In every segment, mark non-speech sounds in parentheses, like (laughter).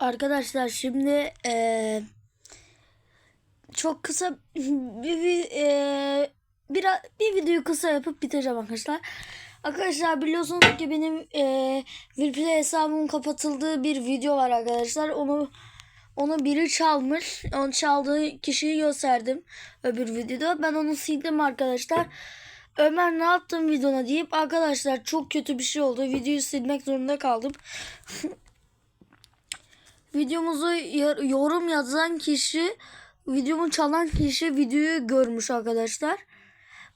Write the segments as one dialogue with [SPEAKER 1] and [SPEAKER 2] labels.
[SPEAKER 1] Arkadaşlar şimdi eee, çok kısa (laughs) bir bir, eee, bir bir videoyu kısa yapıp bitireceğim arkadaşlar. Arkadaşlar biliyorsunuz ki benim eee Willplay hesabımın kapatıldığı bir video var arkadaşlar. Onu onu biri çalmış. Onu çaldığı kişiyi gösterdim öbür videoda. Ben onu sildim arkadaşlar. Ömer ne yaptın videona deyip arkadaşlar çok kötü bir şey oldu. Videoyu silmek zorunda kaldım. (laughs) videomuzu yor- yorum yazan kişi videomu çalan kişi videoyu görmüş arkadaşlar.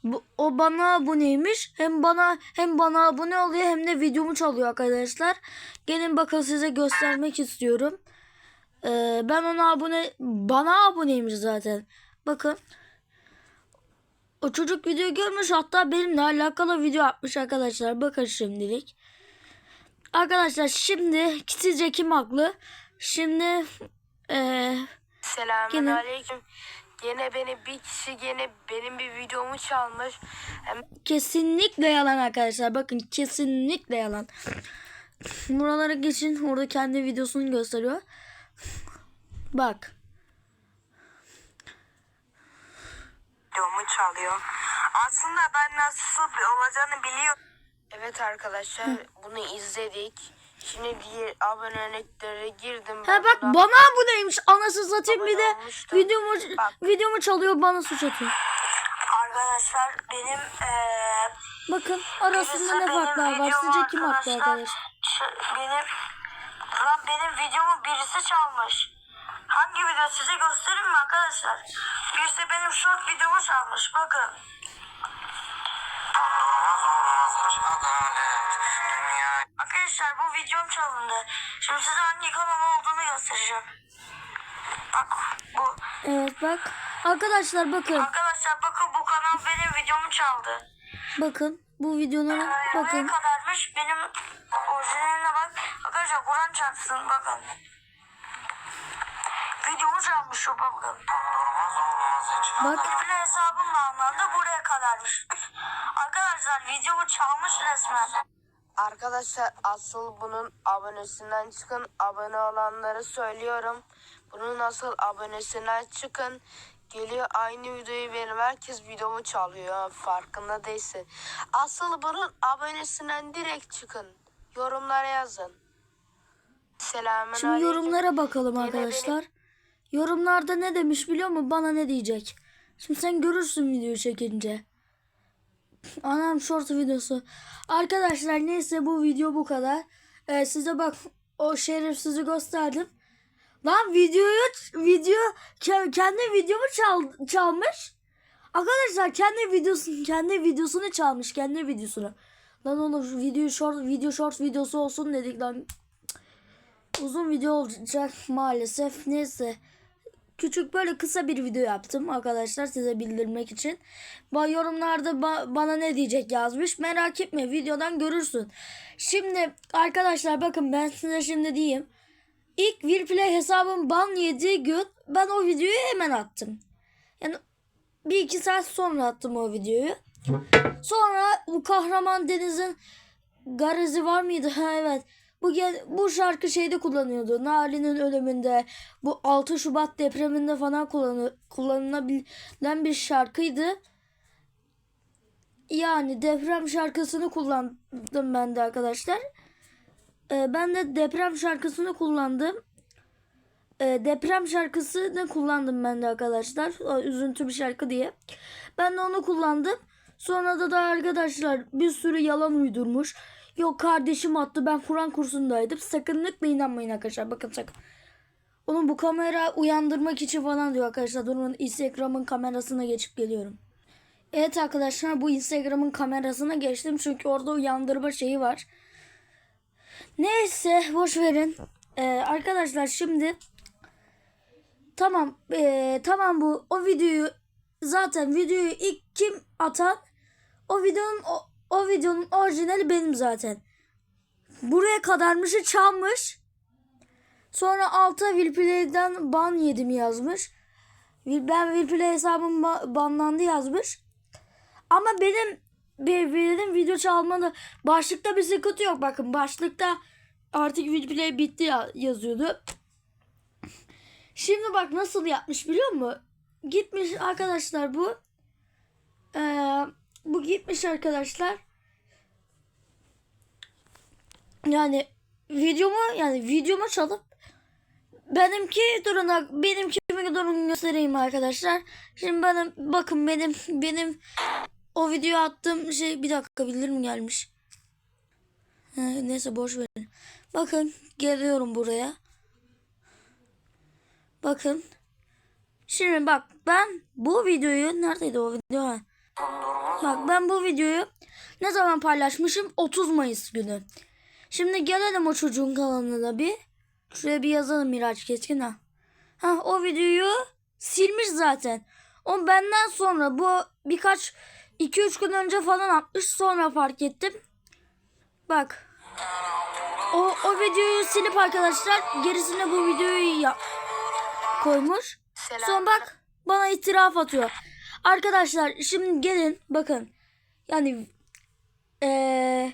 [SPEAKER 1] Bu, o bana aboneymiş. Hem bana hem bana abone oluyor hem de videomu çalıyor arkadaşlar. Gelin bakın size göstermek istiyorum. Ee, ben ona abone bana aboneymiş zaten. Bakın. O çocuk video görmüş hatta benimle alakalı video atmış arkadaşlar. Bakın şimdilik. Arkadaşlar şimdi sizce kim haklı? Şimdi eee
[SPEAKER 2] Selamun
[SPEAKER 1] Yine-
[SPEAKER 2] aleyküm. Gene beni bir kişi gene benim bir videomu çalmış.
[SPEAKER 1] Kesinlikle yalan arkadaşlar. Bakın kesinlikle yalan. Buralara geçin. Orada kendi videosunu gösteriyor. Bak.
[SPEAKER 2] videomu çalıyor. Aslında ben nasıl olacağını biliyorum. Evet arkadaşlar bunu izledik. Şimdi diğer abonelikleri girdim.
[SPEAKER 1] Ha
[SPEAKER 2] Ben
[SPEAKER 1] bak
[SPEAKER 2] buna-
[SPEAKER 1] bana aboneymiş. Anası satayım bir de
[SPEAKER 2] olmuştum.
[SPEAKER 1] videomu
[SPEAKER 2] Bak.
[SPEAKER 1] videomu çalıyor bana suç atıyor.
[SPEAKER 2] Arkadaşlar benim eee
[SPEAKER 1] Bakın arasında ne farklar var? Sizce kim haklı arkadaşlar?
[SPEAKER 2] Benim lan benim videomu birisi çalmış. Hangi video size göstereyim mi arkadaşlar? Birisi benim short videomu çalmış. Bakın. Arkadaşlar bu videom çalındı. Şimdi size hangi kanal olduğunu göstereceğim. Bak bu.
[SPEAKER 1] Evet bak. Arkadaşlar bakın.
[SPEAKER 2] Arkadaşlar bakın bu kanal benim videomu çaldı.
[SPEAKER 1] Bakın. Bu videolara
[SPEAKER 2] Bakın.
[SPEAKER 1] bakın.
[SPEAKER 2] Ne kadarmış benim orijinaline bak. Arkadaşlar Kur'an çarpsın bakın. Videomu çalmış o bakın.
[SPEAKER 1] Bak.
[SPEAKER 2] Birbirine hesabım bağlandı buraya kadarmış. Arkadaşlar videomu çalmış resmen. Arkadaşlar asıl bunun abonesinden çıkın. Abone olanları söylüyorum. Bunun asıl abonesinden çıkın. Geliyor aynı videoyu benim herkes videomu çalıyor. Farkında değilsin. Asıl bunun abonesinden direkt çıkın. Yorumlara yazın. Selamün
[SPEAKER 1] Şimdi
[SPEAKER 2] aleyküm.
[SPEAKER 1] yorumlara bakalım
[SPEAKER 2] Yine
[SPEAKER 1] arkadaşlar. Yorumlarda ne demiş biliyor musun? Bana ne diyecek? Şimdi sen görürsün videoyu çekince. Anam short videosu. Arkadaşlar neyse bu video bu kadar. Ee, size bak o şerefsizi gösterdim. Lan videoyu video ke- kendi videomu çal, çalmış. Arkadaşlar kendi videosunu kendi videosunu çalmış kendi videosunu. Lan oğlum video short video short videosu olsun dedik lan. Uzun video olacak maalesef. Neyse. Küçük böyle kısa bir video yaptım arkadaşlar size bildirmek için. Ba yorumlarda ba- bana ne diyecek yazmış. Merak etme videodan görürsün. Şimdi arkadaşlar bakın ben size şimdi diyeyim. İlk Willplay hesabım ban yediği gün ben o videoyu hemen attım. Yani bir iki saat sonra attım o videoyu. Sonra bu kahraman denizin garezi var mıydı? Evet. Bu bu şarkı şeyde kullanıyordu. Nari'nin ölümünde, bu 6 Şubat depreminde falan kullanı- kullanılabilen bir şarkıydı. Yani deprem şarkısını kullandım ben de arkadaşlar. Ee, ben de deprem şarkısını kullandım. Ee, deprem şarkısını kullandım ben de arkadaşlar. O üzüntü bir şarkı diye. Ben de onu kullandım. Sonra da da arkadaşlar bir sürü yalan uydurmuş. Yok kardeşim attı ben Kur'an kursundaydım. Sakınlıkla inanmayın arkadaşlar. Bakın sakın. Onun bu kamera uyandırmak için falan diyor arkadaşlar. Durun Instagram'ın kamerasına geçip geliyorum. Evet arkadaşlar bu Instagram'ın kamerasına geçtim. Çünkü orada uyandırma şeyi var. Neyse boş verin. Ee, arkadaşlar şimdi tamam ee, tamam bu o videoyu zaten videoyu ilk kim atan o videonun o, o videonun orijinali benim zaten. Buraya kadarmışı çalmış. Sonra alta Willplay'den ban yedim yazmış. Ben Willplay hesabım ba- banlandı yazmış. Ama benim benim video çalmadı. Başlıkta bir sıkıntı yok. Bakın başlıkta artık Willplay bitti ya- yazıyordu. Şimdi bak nasıl yapmış biliyor musun? Gitmiş arkadaşlar bu. Ee, bu gitmiş arkadaşlar. Yani videomu yani videomu çalıp benimki durun benimki durun göstereyim arkadaşlar. Şimdi benim bakın benim benim o video attığım şey bir dakika bildirim gelmiş. He, neyse boş verin. Bakın geliyorum buraya. Bakın. Şimdi bak ben bu videoyu neredeydi o video? Ha. Bak ben bu videoyu ne zaman paylaşmışım? 30 Mayıs günü. Şimdi gelelim o çocuğun kanalına bir. Şuraya bir yazalım Miraç Keskin ha. Ha o videoyu silmiş zaten. O benden sonra bu birkaç 2-3 gün önce falan atmış sonra fark ettim. Bak. O, o videoyu silip arkadaşlar gerisine bu videoyu ya koymuş.
[SPEAKER 2] Selam.
[SPEAKER 1] Sonra bak bana itiraf atıyor. Arkadaşlar şimdi gelin bakın. Yani eee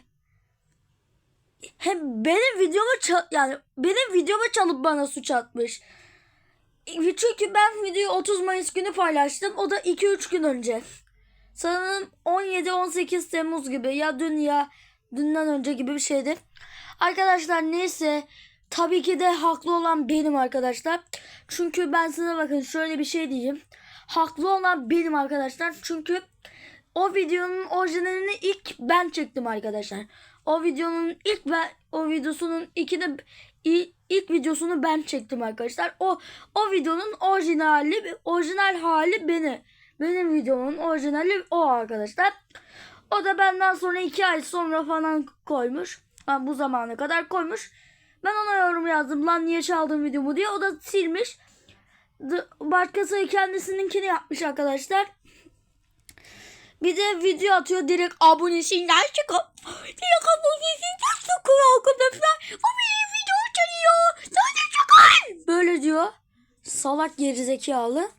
[SPEAKER 1] hem benim videomu yani benim videomu çalıp bana suç atmış. Çünkü ben videoyu 30 Mayıs günü paylaştım. O da 2-3 gün önce. Sanırım 17-18 Temmuz gibi ya dün ya dünden önce gibi bir şeydi. Arkadaşlar neyse tabii ki de haklı olan benim arkadaşlar. Çünkü ben size bakın şöyle bir şey diyeyim. Haklı olan benim arkadaşlar. Çünkü o videonun orijinalini ilk ben çektim arkadaşlar. O videonun ilk ben o videosunun ilk, ilk videosunu ben çektim arkadaşlar. O o videonun orijinali orijinal hali beni. Benim videomun orijinali o arkadaşlar. O da benden sonra iki ay sonra falan koymuş. Ha, bu zamana kadar koymuş. Ben ona yorum yazdım lan niye çaldın videomu diye. O da silmiş. Başkası kendisininkini yapmış arkadaşlar. Bir de video atıyor direkt abonesinden çıkıp direkt abonesinden çıkıyor arkadaşlar. O benim video çalıyor. Sadece çıkar. Böyle diyor. Salak gerizekalı.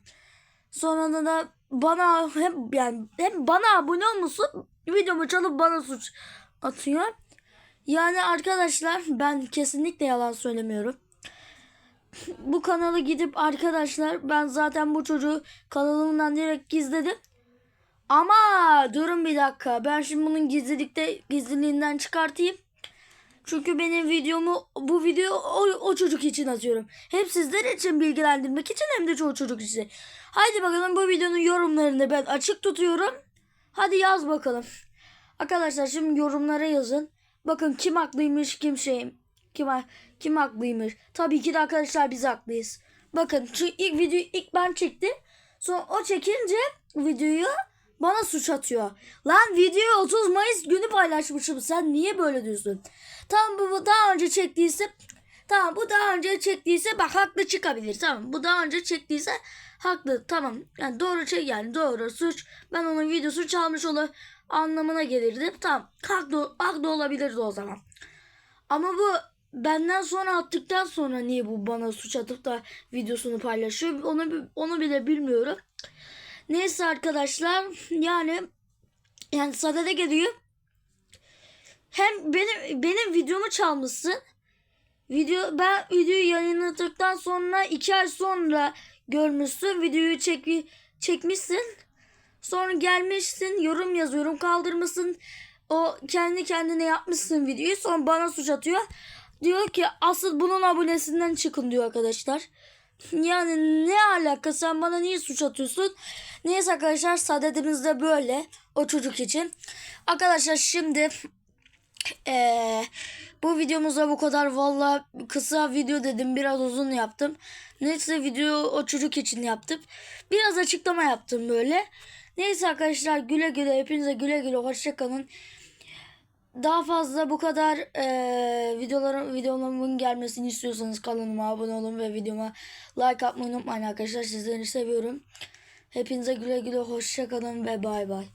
[SPEAKER 1] Sonra da bana hem yani hem bana abone olmuşsun videomu çalıp bana suç atıyor. Yani arkadaşlar ben kesinlikle yalan söylemiyorum. Bu kanalı gidip arkadaşlar ben zaten bu çocuğu kanalımdan direkt gizledim. Ama durun bir dakika. Ben şimdi bunun gizlilikte gizliliğinden çıkartayım. Çünkü benim videomu bu video o, o çocuk için atıyorum. Hem sizler için bilgilendirmek için hem de çoğu çocuk için. Haydi bakalım bu videonun yorumlarını ben açık tutuyorum. Hadi yaz bakalım. Arkadaşlar şimdi yorumlara yazın. Bakın kim haklıymış kim şey kim kim haklıymış. Tabii ki de arkadaşlar biz haklıyız. Bakın şu ilk videoyu ilk ben çektim. Sonra o çekince videoyu bana suç atıyor. Lan videoyu 30 Mayıs günü paylaşmışım. Sen niye böyle diyorsun? Tamam bu, daha önce çektiyse tamam bu daha önce çektiyse bak haklı çıkabilir. Tamam bu daha önce çektiyse haklı. Tamam yani doğru çek yani doğru suç. Ben onun videosu çalmış olur anlamına gelirdi. Tamam haklı, haklı olabilirdi o zaman. Ama bu benden sonra attıktan sonra niye bu bana suç atıp da videosunu paylaşıyor onu onu bile bilmiyorum. Neyse arkadaşlar yani yani sadede geliyor. Hem benim benim videomu çalmışsın. Video ben videoyu yayınladıktan sonra iki ay sonra görmüşsün. Videoyu çek, çekmişsin. Sonra gelmişsin yorum yazıyorum kaldırmışsın. O kendi kendine yapmışsın videoyu. Sonra bana suç atıyor. Diyor ki asıl bunun abonesinden çıkın diyor arkadaşlar. Yani ne alaka sen bana niye suç atıyorsun? Neyse arkadaşlar sadedimiz de böyle o çocuk için. Arkadaşlar şimdi eee, bu videomuzda bu kadar valla kısa video dedim biraz uzun yaptım. Neyse video o çocuk için yaptım. Biraz açıklama yaptım böyle. Neyse arkadaşlar güle güle hepinize güle güle hoşçakalın. Daha fazla bu kadar eee videoların videolarımın gelmesini istiyorsanız kanalıma abone olun ve videoma like atmayı unutmayın arkadaşlar. Sizleri seviyorum. Hepinize güle güle hoşçakalın ve bay bay.